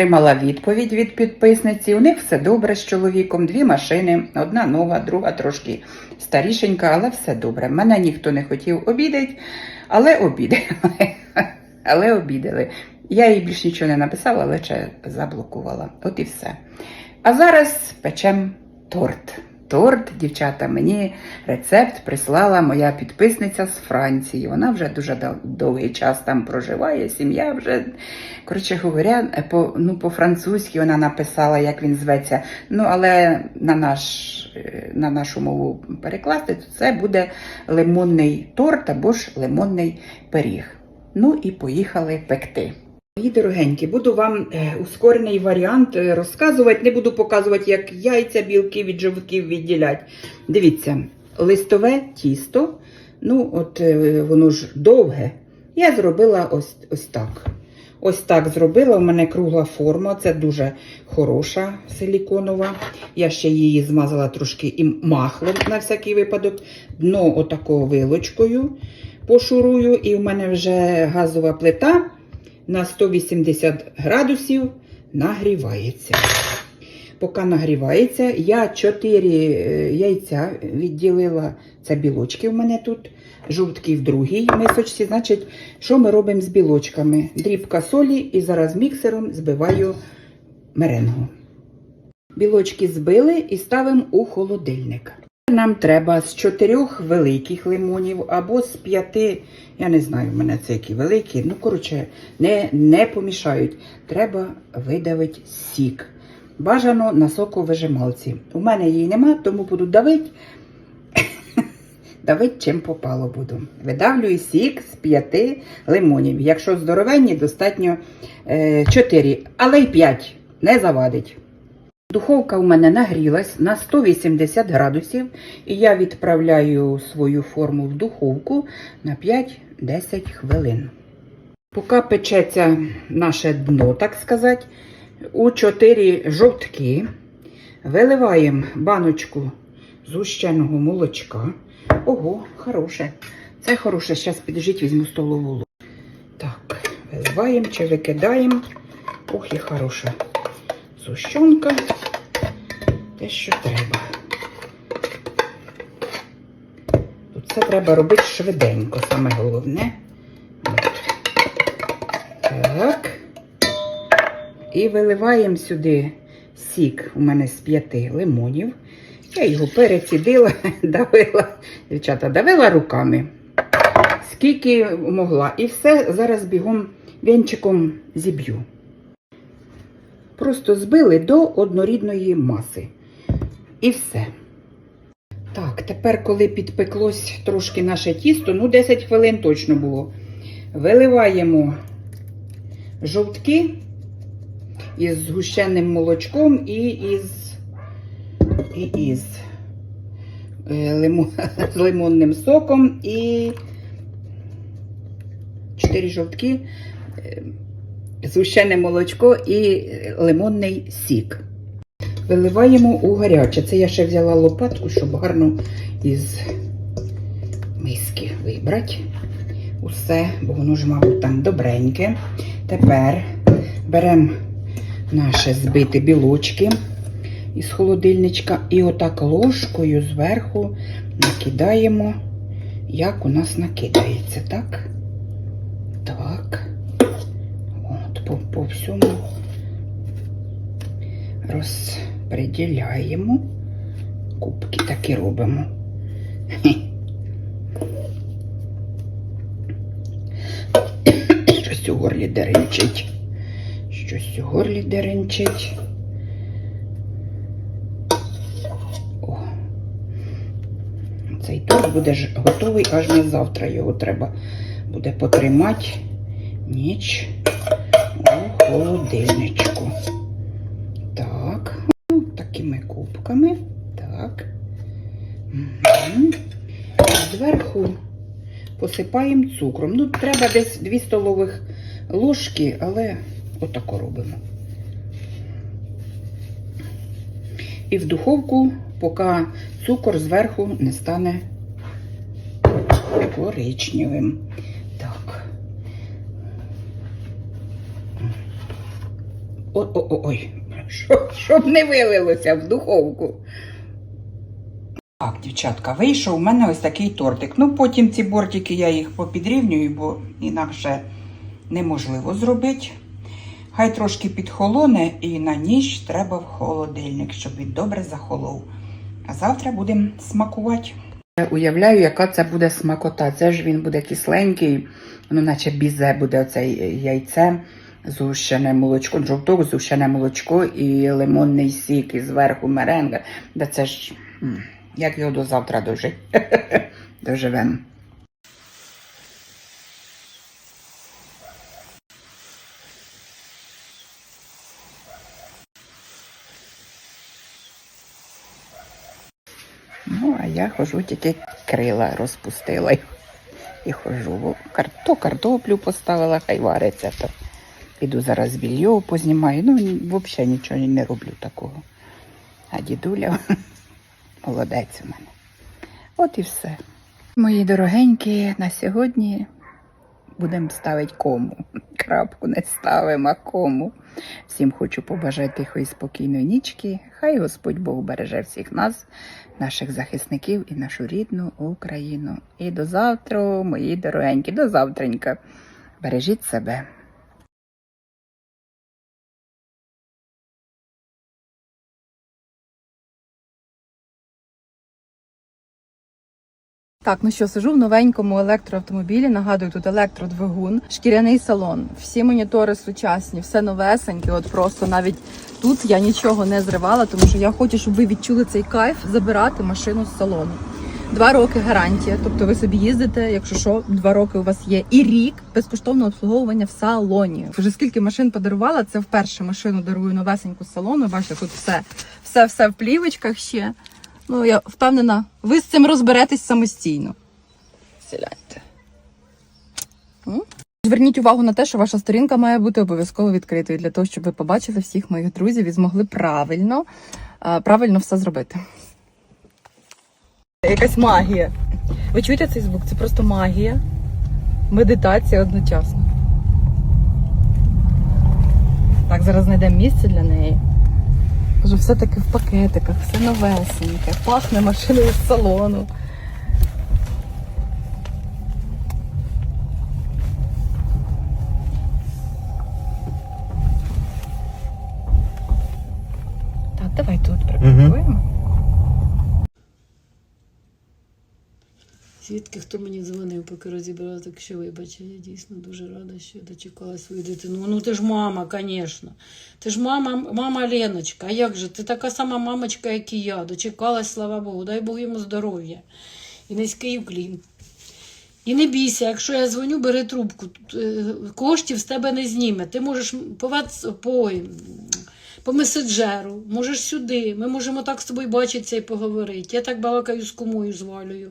Отримала відповідь від підписниці. У них все добре з чоловіком, дві машини, одна нова, друга трошки старішенька, але все добре. Мене ніхто не хотів обідати, але обідали. Але обідали. Я їй більш нічого не написала, лише заблокувала. От і все. А зараз печем торт. Торт, дівчата, мені рецепт прислала моя підписниця з Франції. Вона вже дуже довгий час там проживає, сім'я вже, коротше говоря, е, по, ну, по-французьки вона написала, як він зветься. Ну, але на, наш, е, на нашу мову перекласти, то це буде лимонний торт або ж лимонний пиріг. Ну і поїхали пекти. Мої дорогенькі, буду вам е, ускорений варіант е, розказувати. Не буду показувати, як яйця, білки від жовтків відділять. Дивіться, листове тісто, ну, от е, воно ж довге. Я зробила ось, ось так. Ось так зробила. У мене кругла форма, це дуже хороша силіконова. Я ще її змазала трошки і махлом на всякий випадок. Дно отакою вилочкою пошурую, і в мене вже газова плита на 180 градусів нагрівається. Поки нагрівається, я 4 яйця відділила. Це білочки в мене тут, жовтки в другій мисочці. Значить, що ми робимо з білочками? Дрібка солі і зараз міксером збиваю меренгу. Білочки збили і ставимо у холодильник. Нам треба з чотирьох великих лимонів або з п'яти, я не знаю, в мене це які великі, ну, коротше, не, не помішають. Треба видавити сік. Бажано на соковижималці. У мене її нема, тому буду давити. Давить чим попало буду. Видавлюю сік з п'яти лимонів. Якщо здоровенні, достатньо е, 4, але й 5 не завадить. Духовка у мене нагрілась на 180 градусів, і я відправляю свою форму в духовку на 5-10 хвилин. Поки печеться наше дно, так сказати, у 4 жовтки виливаємо баночку згущеного молочка. Ого, хороше. Це хороше. Зараз підожіть, візьму столову ложку. Так, виливаємо чи викидаємо. Ох, і хороша зущенка. Те, що треба. Тут це треба робити швиденько, саме головне. От. Так. І виливаємо сюди сік у мене з п'яти лимонів. Я його перецідила, давила, дівчата, давила руками, скільки могла. І все зараз бігом вінчиком зіб'ю. Просто збили до однорідної маси. І все. Так, тепер, коли підпеклось трошки наше тісто, ну 10 хвилин точно було. Виливаємо жовтки із згущеним молочком і із, і із е, лимо, з лимонним соком і 4 жовтки, е, згущене молочко і лимонний сік. Виливаємо у гаряче. Це я ще взяла лопатку, щоб гарно із миски вибрати усе, бо воно ж, мабуть, там добреньке. Тепер беремо наші збиті білочки із холодильничка і отак ложкою зверху накидаємо, як у нас накидається? Так. От, по, всьому розподіляємо. Кубки такі робимо. Щось у горлі деренчить. Щось у горлі деренчить. О. Цей торт буде готовий аж на завтра. Його треба буде потримати ніч холодильничку. Так, ну, такими кубками. Так. Зверху посипаємо цукром. Ну, треба десь 2 столових ложки, але отако робимо. І в духовку, поки цукор зверху не стане коричневим. Так. О, о, о, ой, щоб, щоб не вилилося в духовку. Так, дівчатка, вийшов у мене ось такий тортик. Ну, потім ці бортики я їх попідрівнюю, бо інакше неможливо зробити. Хай трошки підхолоне і на ніч треба в холодильник, щоб він добре захолов. А завтра будемо смакувати. Я уявляю, яка це буде смакота. Це ж він буде кисленький, ну наче бізе буде оце яйце, згущене молочко, жовток, згущене молочко і лимонний сік, і зверху меренга. Да це ж як його до завтра дожити. Доживемо. Ну, а я хожу, тільки крила розпустила і хожу. То картоплю поставила, хай вариться, то піду зараз більйо познімаю. Ну, взагалі нічого не роблю такого. А дідуля молодець у мене. От і все. Мої дорогенькі, на сьогодні будемо ставити кому. Крапку не ставимо, а кому. Всім хочу побажати тихої спокійної нічки. Хай Господь Бог береже всіх нас, наших захисників і нашу рідну Україну. І до завтра, мої дорогенькі, до завтранька. Бережіть себе. Так, ну що, сижу в новенькому електроавтомобілі. Нагадую, тут електродвигун, шкіряний салон. Всі монітори сучасні, все новесеньке. От просто навіть тут я нічого не зривала, тому що я хочу, щоб ви відчули цей кайф забирати машину з салону. Два роки гарантія, тобто ви собі їздите, якщо що, два роки у вас є і рік безкоштовного обслуговування в салоні. Вже скільки машин подарувала, це вперше машину дарую новесеньку з салону. Бачите, тут все, все, все в плівочках ще. Ну, я впевнена, ви з цим розберетесь самостійно. Сіляньте. Зверніть увагу на те, що ваша сторінка має бути обов'язково відкритою для того, щоб ви побачили всіх моїх друзів і змогли правильно, е, правильно все зробити. Якась магія. Ви чуєте цей звук? Це просто магія. Медитація одночасно. Так, зараз знайдемо місце для неї. Вже все таки в пакетиках, все новесеньке, пахне машиною з салону. Так, давай тут Звідки хто мені дзвонив, поки розібрала, так що вибач, я дійсно дуже рада, що дочекала свою дитину. Ну ти ж мама, звісно. Ти ж мама, мама Леночка. А як же? Ти така сама мамочка, як і я. Дочекалась, слава Богу. Дай Бог йому здоров'я. І низький уклін. І не бійся, якщо я дзвоню, бери трубку. Е, Коштів з тебе не зніме. Ти можеш по, по, по меседжеру, можеш сюди. Ми можемо так з тобою бачитися і поговорити. Я так балакаю з кумою з Валею,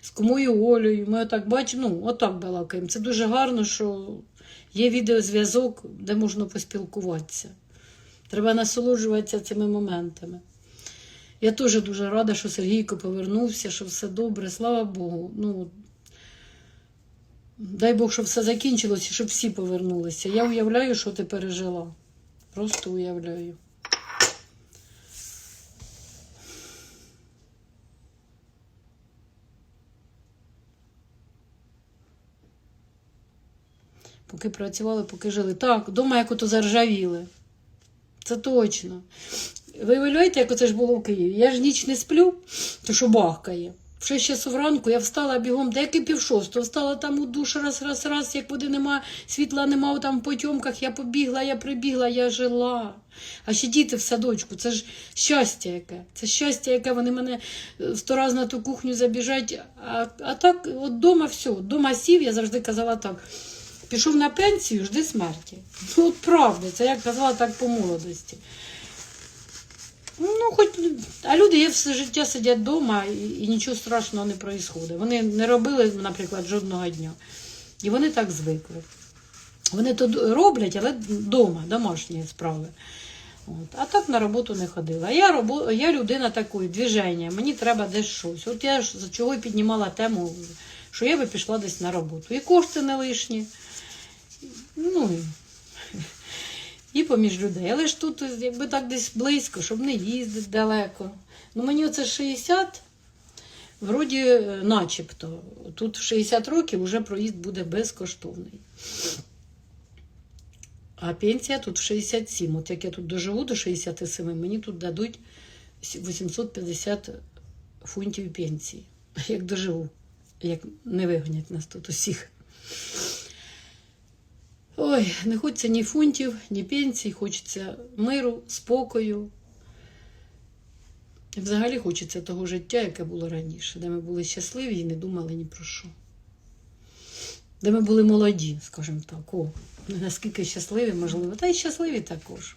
з кумою Олею. Ми отак бачимо, ну, отак балакаємо. Це дуже гарно, що є відеозв'язок, де можна поспілкуватися. Треба насолоджуватися цими моментами. Я теж дуже рада, що Сергійко повернувся, що все добре. Слава Богу. Ну, дай Бог, щоб все закінчилося, щоб всі повернулися. Я уявляю, що ти пережила. Просто уявляю. Поки працювали, поки жили. Так, вдома як ото заржавіли. Це точно. Ви уявляєте, як оце ж було в Києві? Я ж ніч не сплю, то що бахкає. В 6 часов ранку я встала бігом, деякі пів шостого, встала там у душ раз, раз, раз, як води нема, світла нема там в потьомках, я побігла, я прибігла, я жила. А ще діти в садочку, це ж щастя яке. Це щастя, яке вони мене е, сто раз на ту кухню забіжать. А, а так, от дома все, дома сів, я завжди казала так. Пішов на пенсію, жди смерті. Ну, от правда, це я казала так по молодості. Ну, хоч, а люди є все життя сидять вдома і, і нічого страшного не відбувається. Вони не робили, наприклад, жодного дня. І вони так звикли. Вони то роблять, але вдома, домашні справи. От. А так на роботу не ходила. А я, робо, я людина такої, движення, мені треба десь щось. От я ж за чого піднімала тему, що я би пішла десь на роботу. І кошти не лишні. Ну, і поміж людей. Але ж тут якби так десь близько, щоб не їздити далеко. Ну мені оце 60, вроді, е, начебто. Тут в 60 років вже проїзд буде безкоштовний. А пенсія тут в 67. От як я тут доживу до 67, мені тут дадуть 850 фунтів пенсії. Як доживу, як не вигонять нас тут усіх. Ой, не хочеться ні фунтів, ні пенсій, хочеться миру, спокою. Взагалі хочеться того життя, яке було раніше, де ми були щасливі і не думали ні про що. Де ми були молоді, скажімо так. О, наскільки щасливі, можливо, та й щасливі також.